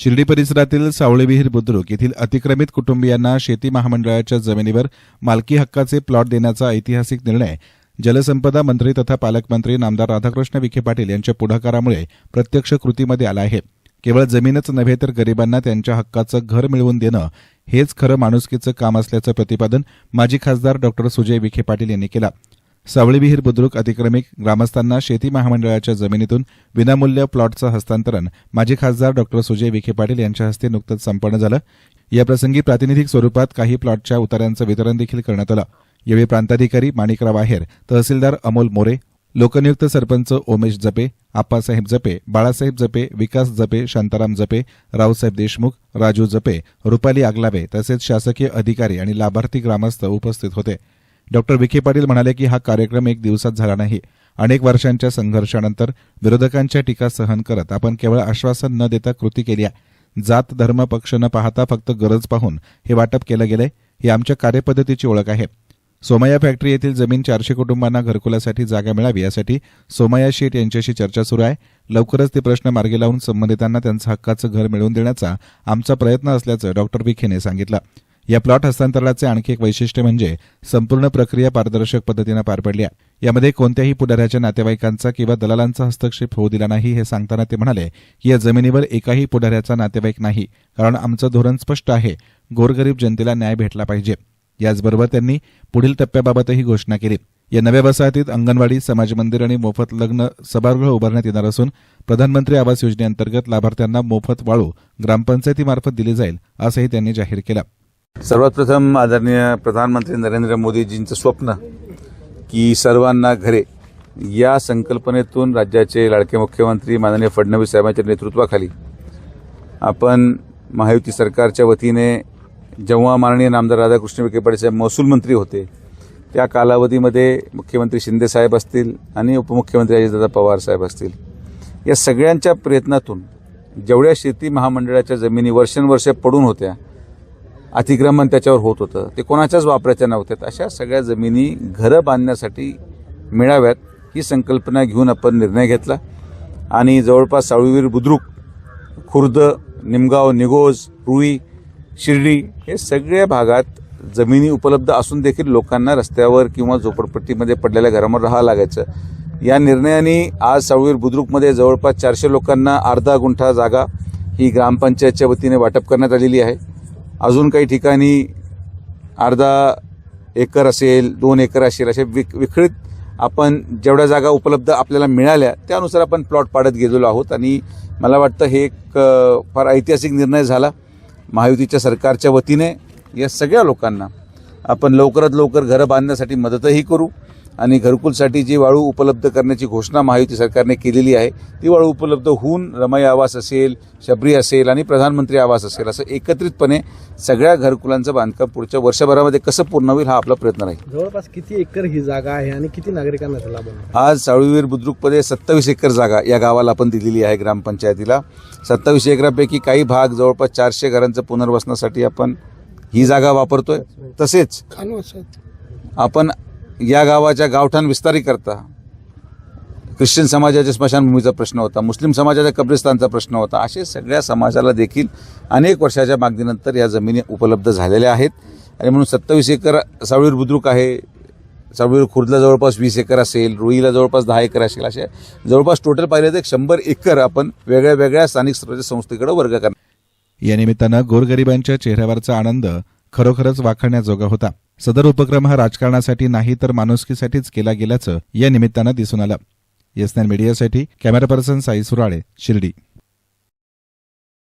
शिर्डी परिसरातील सावळेविहीर बुद्रुक येथील अतिक्रमित कुटुंबियांना शेती महामंडळाच्या जमिनीवर मालकी हक्काचे प्लॉट देण्याचा ऐतिहासिक निर्णय जलसंपदा मंत्री तथा पालकमंत्री नामदार राधाकृष्ण विखे पाटील यांच्या पुढाकारामुळे प्रत्यक्ष कृतीमध्ये आला आहे. केवळ जमीनच नव्हे तर गरिबांना त्यांच्या हक्काचं घर मिळवून देणं हेच खरं माणुसकीचं काम असल्याचं प्रतिपादन माजी खासदार डॉक्टर सुजय विखे पाटील यांनी केलं. सावळीविहीर बुद्रुक अतिक्रमिक ग्रामस्थांना शेती महामंडळाच्या जमिनीतून विनामूल्य प्लॉटचं हस्तांतरण. माजी खासदार डॉक्टर सुजय विखे पाटील यांच्या हस्ते नुकतंच संपन्न झालं. याप्रसंगी प्रातिनिधिक स्वरूपात काही प्लॉटच्या उतारांचं वितरण देखील करण्यात आलं. यावेळी प्रांताधिकारी माणिकराव आहेर तहसीलदार अमोल मोरे लोकनियुक्त सरपंच ओमेश जपे आप्पासाहेब जपे बाळासाहेब जपे विकास जपे शांताराम जपे रावसाहेब देशमुख राजू जपे रुपाली आगलावे तसेच शासकीय अधिकारी आणि लाभार्थी ग्रामस्थ उपस्थित होते. डॉक्टर विखे पाटील म्हणाले की हा कार्यक्रम एक दिवसात झाला नाही. अनेक वर्षांच्या संघर्षानंतर विरोधकांच्या टीका सहन करत आपण केवळ आश्वासन न देता कृती केली आहे. जात धर्म पक्ष न पाहता फक्त गरज पाहून हे वाटप केलं गेलंय ही आमच्या कार्यपद्धतीची ओळख आहे. सोमया फॅक्टरी येथील जमीन चारशे कुटुंबांना घरकुलासाठी जागा मिळावी यासाठी सोमया शेठ यांच्याशी चर्चा सुरू आहे. लवकरच ते प्रश्न मार्गी लावून संबंधितांना त्यांचं हक्काचं घर मिळवून देण्याचा आमचा प्रयत्न असल्याचं डॉक्टर विखेने सांगितलं. या प्लॉट हस्तांतरणाचे आणखी एक वैशिष्ट्य म्हणजे संपूर्ण प्रक्रिया पारदर्शक पद्धतीनं पार पडली आहे. यामध्ये कोणत्याही पुढाऱ्याच्या नातेवाईकांचा किंवा दलालांचा हस्तक्षेप होऊ दिला नाही हे सांगताना ते म्हणाले की या जमिनीवर एकाही पुढाऱ्याचा नातेवाईक नाही कारण आमचं धोरण स्पष्ट आहे. गोरगरीब जनतेला न्याय भेटला पाहिजे. याचबरोबर त्यांनी पुढील टप्प्याबाबतही घोषणा केली. या नव्या वसाहतीत अंगणवाडी समाज मंदिर आणि मोफत लग्न सभागृह उभारण्यात येणार असून प्रधानमंत्री आवास योजनेअंतर्गत लाभार्थ्यांना मोफत वाळू ग्रामपंचायतीमार्फत दिली जाईल असंही त्यांनी जाहीर केलं. सर्वात प्रथम आदरणीय प्रधानमंत्री नरेंद्र मोदीजींचं स्वप्न की सर्वांना घरे या संकल्पनेतून राज्याचे लाडके मुख्यमंत्री माननीय फडणवीस साहेबांच्या नेतृत्वाखाली आपण महायुती सरकारच्या वतीने जेव्हा माननीय नामदार राधाकृष्ण विखे पाटील साहेब महसूल मंत्री होते त्या कालावधीमध्ये मुख्यमंत्री शिंदे साहेब असतील आणि उपमुख्यमंत्री अजितदादा पवार साहेब असतील. या सगळ्यांच्या प्रयत्नातून जेवढ्या शेती महामंडळाच्या जमिनी वर्षानुवर्षे पडून होत्या अतिक्रमण त्याच्यावर होत होतं. ते कोणाच्याच वापराच्या नव्हत्यात अशा सगळ्या जमिनी घरं बांधण्यासाठी मिळाव्यात ही संकल्पना घेऊन आपण निर्णय घेतला. आणि जवळपास साळुवीर बुद्रुक खुर्द निमगाव निगोज रुई शिर्डी हे सगळ्या भागात जमिनी उपलब्ध असून देखील लोकांना रस्त्यावर किंवा झोपडपट्टीमध्ये पडलेल्या घरामध्ये राहावं लागायचं. या निर्णयाने आज साळुवीर बुद्रुकमध्ये जवळपास चारशे लोकांना अर्धा गुंठा जागा ही ग्रामपंचायतच्या वतीने वाटप करण्यात आलेली आहे. अजून काही ठिकाणी अर्धा एकर असेल दोन एकर असेल असे विक विखळीत आपण जेवढ्या जागा उपलब्ध आपल्याला मिळाल्या त्यानुसार आपण प्लॉट पाडत गेलेलो आहोत. आणि मला वाटतं हे एक फार ऐतिहासिक निर्णय झाला. महायुतीच्या सरकारच्या वतीने या सगळ्या लोकांना आपण लवकरात लवकर घरं बांधण्यासाठी मदतही करू. आणि घरकुलसाठी जी वाळू उपलब्ध करण्याची घोषणा महायुती सरकारने केलेली आहे ती वाळू उपलब्ध होऊन रमाई आवास असेल शबरी असेल आणि प्रधानमंत्री आवास असेल असं एकत्रितपणे सगळ्या घरकुलांचं बांधकाम पुढच्या वर्षभरामध्ये कसं पूर्ण होईल हा आपला प्रयत्न राहील. जवळपास किती एकर ही जागा आहे आणि किती नागरिकांना त्याचा लाभ होणार आज सावळीवीर बुद्रुकमध्ये सत्तावीस एकर जागा या गावाला आपण दिलेली आहे ग्रामपंचायतीला. सत्तावीस एकरापैकी काही भाग जवळपास चारशे घरांचं पुनर्वसनासाठी आपण ही जागा वापरतोय. तसेच आपण या गावाच्या गावठाण विस्तारीकरता ख्रिश्चन समाजाच्या स्मशानभूमीचा प्रश्न होता मुस्लिम समाजाच्या कब्रिस्तानचा प्रश्न होता असे सगळ्या समाजाला देखील अनेक वर्षाच्या मागणीनंतर या जमिनी उपलब्ध झालेल्या आहेत. आणि म्हणून सत्तावीस एकर सावळीर बुद्रुक आहे सावळीर खुर्दला जवळपास वीस एकर असेल रुईला जवळपास दहा एकर असेल असे जवळपास टोटल पाहिलं तर एक शंभर एकर आपण वेगळ्या वेगळ्या स्थानिक स्वराज्य संस्थेकडे वर्ग करणार. या निमित्तानं गोरगरिबांच्या चेहऱ्यावरचा आनंद खरोखरच वाखाणण्याजोगा होता. सदर उपक्रम हा राजकारणासाठी नाही तर माणुसकीसाठीच केला गेल्याचं या निमित्तानं दिसून आलं. एस मीडियासाठी कॅमेरा पर्सन साई सुराळे शिर्डी.